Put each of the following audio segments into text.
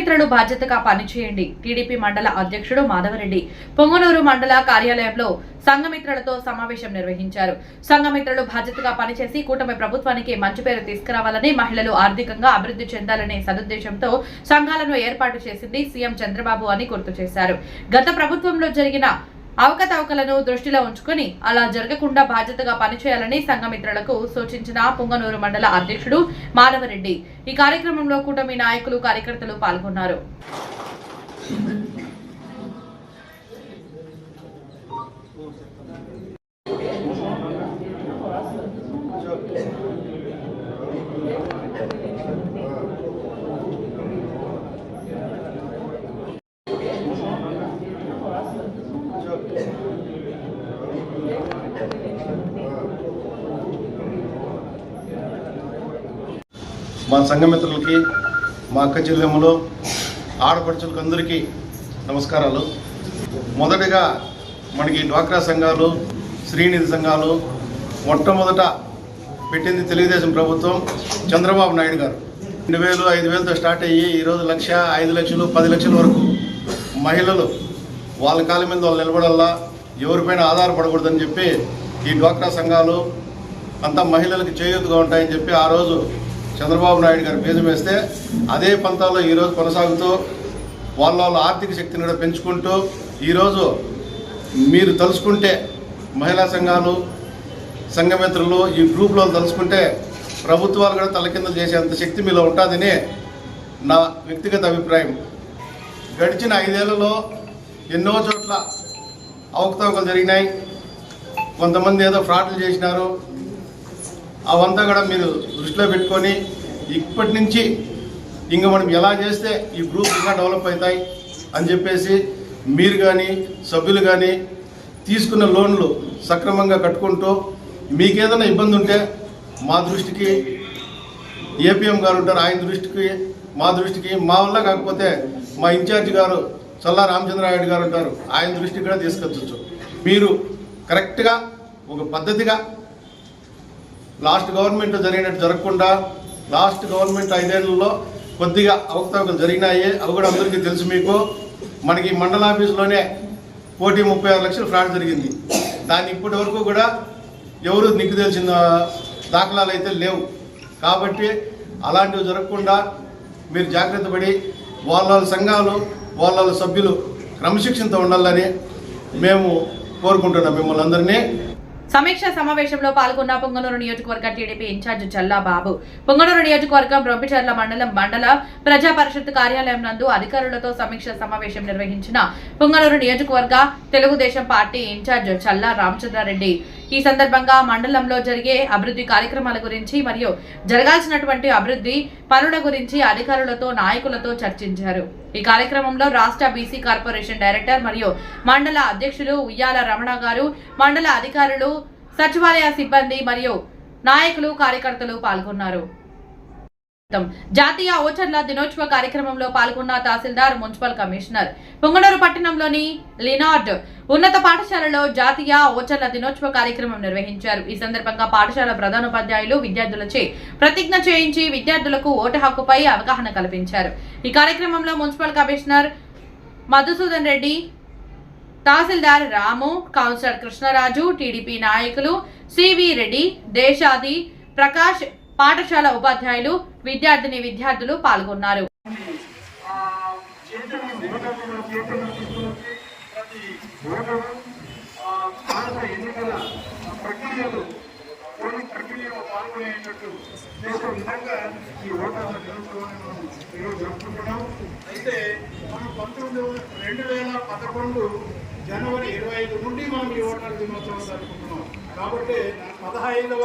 సంఘమిత్రులు బాధ్యతగా పనిచేయండి. టీడీపీ మండల అధ్యక్షుడు మాధవరెడ్డి పొంగనూరు మండల కార్యాలయంలో సంఘమిత్రులతో సమావేశం నిర్వహించారు. సంఘమిత్రులు బాధ్యతగా పనిచేసి కూటమి ప్రభుత్వానికి మంచి పేరు తీసుకురావాలని మహిళలు ఆర్థికంగా అభివృద్ధి చెందాలనే సదుద్దేశంతో సంఘాలను ఏర్పాటు చేసింది సీఎం చంద్రబాబు అని గుర్తు చేశారు. గత ప్రభుత్వంలో జరిగిన అవకతవకలను దృష్టిలో ఉంచుకొని అలా జరగకుండా బాధ్యతగా పనిచేయాలని సంఘమిత్రులకు సూచించిన పుంగనూరు మండల అధ్యక్షుడు మాధవరెడ్డి. ఈ కార్యక్రమంలో కూటమి నాయకులు కార్యకర్తలు పాల్గొన్నారు. మా సంఘమిత్రులకి మా అక్క చెల్లెమ్మలు ఆడపడుచులకు అందరికీ నమస్కారాలు. మొదటగా మనకి డ్వాక్రా సంఘాలు శ్రీనిధి సంఘాలు మొట్టమొదట పెట్టింది తెలుగుదేశం ప్రభుత్వం చంద్రబాబు నాయుడు గారు. రెండు వేలు ఐదు వేలతో స్టార్ట్ అయ్యి ఈరోజు లక్ష ఐదు లక్షలు పది లక్షల వరకు మహిళలు వాళ్ళ కాళ్ళ మీద వాళ్ళు నిలబడల్లా ఎవరిపైన ఆధారపడకూడదని చెప్పి ఈ డ్వాక్రా సంఘాలు అంతా మహిళలకు చేయూతగా ఉంటాయని చెప్పి ఆ రోజు చంద్రబాబు నాయుడు గారు బీజం వేస్తే అదే పంతాల్లో ఈరోజు కొనసాగుతూ వాళ్ళ వాళ్ళ ఆర్థిక శక్తిని కూడా పెంచుకుంటూ ఈరోజు మీరు తలుచుకుంటే మహిళా సంఘాలు సంఘమిత్రులు ఈ గ్రూప్లో తలుచుకుంటే ప్రభుత్వాలు కూడా తలకిందలు చేసేంత శక్తి మీలో ఉంటుందని నా వ్యక్తిగత అభిప్రాయం. గడిచిన ఐదేళ్ళలో ఎన్నో చోట్ల అవకతవకలు జరిగినాయి. కొంతమంది ఏదో ఫ్రాడ్లు చేసినారు. అవంతా కూడా మీరు దృష్టిలో పెట్టుకొని ఇప్పటి నుంచి ఇంకా మనం ఎలా చేస్తే ఈ గ్రూప్ ఇంకా డెవలప్ అవుతాయి అని చెప్పేసి మీరు కానీ సభ్యులు కానీ తీసుకున్న లోన్లు సక్రమంగా కట్టుకుంటూ మీకేదైనా ఇబ్బంది ఉంటే మా దృష్టికి ఏపీఎం గారు ఉంటారు ఆయన దృష్టికి మా దృష్టికి మా వల్ల కాకపోతే మా ఇన్ఛార్జ్ గారు చల్లా రామచంద్రరాయుడు గారు ఉంటారు ఆయన దృష్టికి కూడా తీసుకొచ్చు. మీరు కరెక్ట్గా ఒక పద్ధతిగా లాస్ట్ గవర్నమెంట్ జరిగినట్టు జరగకుండా లాస్ట్ గవర్నమెంట్ ఐదేళ్ళలో కొద్దిగా అవకతవకలు జరిగినాయి. అవి కూడా అందరికీ తెలుసు మీకు. మనకి మండల ఆఫీసులోనే కోటి ముప్పై ఆరు లక్షలు ఫ్రాడ్ జరిగింది. దాన్ని ఇప్పటి వరకు కూడా ఎవరు నీకు తెలిసిన దాఖలాలు అయితే లేవు. కాబట్టి అలాంటివి జరగకుండా మీరు జాగ్రత్త పడి వాళ్ళ వాళ్ళ సంఘాలు వాళ్ళ వాళ్ళ సభ్యులు క్రమశిక్షణతో ఉండాలని మేము కోరుకుంటున్నాం మిమ్మల్ని అందరినీ. సమీక్ష సమావేశంలో పాల్గొన్న పొంగనూరు నియోజకవర్గ టీడీపీ ఇన్ఛార్జ్ చల్లా బాబు పొంగనూరు నియోజకవర్గం రొంపిచర్ల మండలం మండల ప్రజా పరిషత్ కార్యాలయం నందు అధికారులతో సమీక్ష సమావేశం నిర్వహించిన పొంగనూరు నియోజకవర్గ తెలుగుదేశం పార్టీ ఇన్ఛార్జ్ చల్లా రామచంద్రారెడ్డి. ఈ సందర్భంగా మండలంలో జరిగే అభివృద్ధి కార్యక్రమాల గురించి మరియు జరగాల్సినటువంటి అభివృద్ధి పనుల గురించి అధికారులతో నాయకులతో చర్చించారు. ఈ కార్యక్రమంలో రాష్ట్ర బీసీ కార్పొరేషన్ డైరెక్టర్ మరియు మండల అధ్యక్షులు ఉయ్యాల రమణ గారు మండల అధికారులు సచివాలయ సిబ్బంది మరియు నాయకులు కార్యకర్తలు పాల్గొన్నారు. జాతీయ ఓచర్ల దినోత్సవ కార్యక్రమంలో పాల్గొన్న తహసీల్దార్ మున్సిపల్ కమిషనర్. పొంగనూరు పట్టణంలోని లినార్డ్ ఉన్నత పాఠశాలలో జాతీయ ఓచర్ల దినోత్సవ కార్యక్రమం నిర్వహించారు. ఈ సందర్భంగా పాఠశాల ప్రధానోపాధ్యాయులు విద్యార్థులచే ప్రతిజ్ఞ చేయించి విద్యార్థులకు ఓటు హక్కుపై అవగాహన కల్పించారు. ఈ కార్యక్రమంలో మున్సిపల్ కమిషనర్ మధుసూదన్ రెడ్డి తహసీల్దార్ రాము కౌన్సిలర్ కృష్ణరాజు టీడీపీ నాయకులు సివి రెడ్డి దేశాది ప్రకాష్ పాఠశాల ఉపాధ్యాయులు విద్యార్థిని విద్యార్థులు పాల్గొన్నారు. ప్రక్రియలు పోలింగ్ ప్రక్రియలో పాల్గొనేటట్టు చేసే విధంగా ఈ ఓటర్ల దినోత్సవాన్ని మనం ఈరోజు జరుపుకుంటున్నాం అయితే మనం పంతొమ్మిది రెండు వేల పదకొండు జనవరి ఇరవై ఐదు నుండి మనం ఈ ఓటర్ల దినోత్సవం జరుపుకుంటున్నాం. కాబట్టి పదహైదవ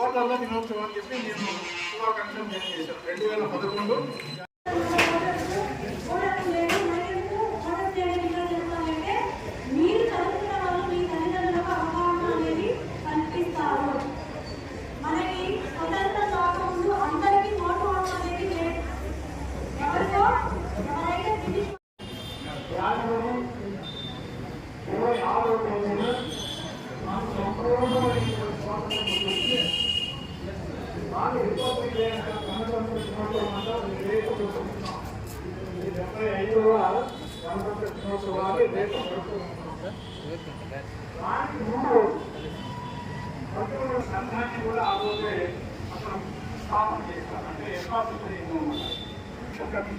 ఓటర్ల దినోత్సవం అని చెప్పి నేను శుభాకాంక్షలు చేశాను రెండు వేల పదకొండు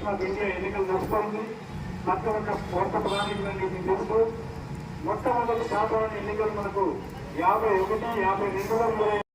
ఒక ఇంట్లో ఎన్నికలు జరుపుతుంది మొత్తం ఒక కోట ప్రణాళికలన్నీ తెలుసు మొట్టమొదటి సాధారణ ఎన్నికలు మనకు యాభై ఒకటి యాభై రెండు వందల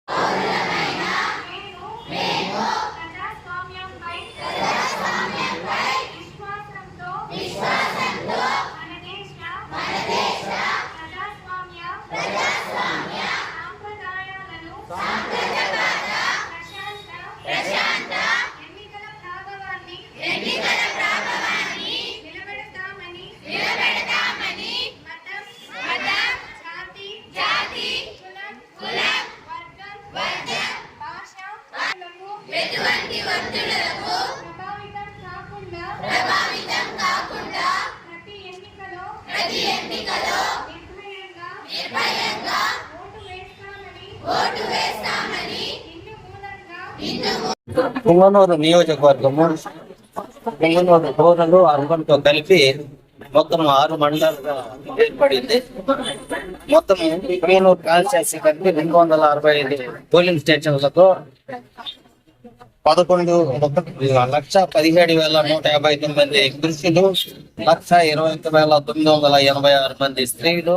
పుంగనూరు నియోజకవర్గము పుంగనూరు రూరల్ అర్బన్తో కలిపి మొత్తం ఆరు మండలాలుగా ఏర్పడింది. మొత్తం పుంగనూరు కాన్స్టిట్యూన్సీ కలిపి రెండు వందల అరవై ఐదు పోలింగ్ స్టేషన్లతో పదకొండు లక్ష పదిహేడు వేల నూట యాభై తొమ్మిది మంది పురుషులు లక్ష ఇరవై ఒక్క వేల తొమ్మిది వందల ఎనభై ఆరు మంది స్త్రీలు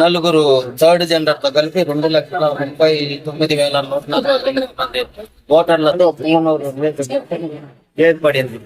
నలుగురు థర్డ్ జెండర్తో కలిపి రెండు లక్షల ముప్పై తొమ్మిది వేల నూట నలభై మంది ఓటర్లతో ఏర్పడింది.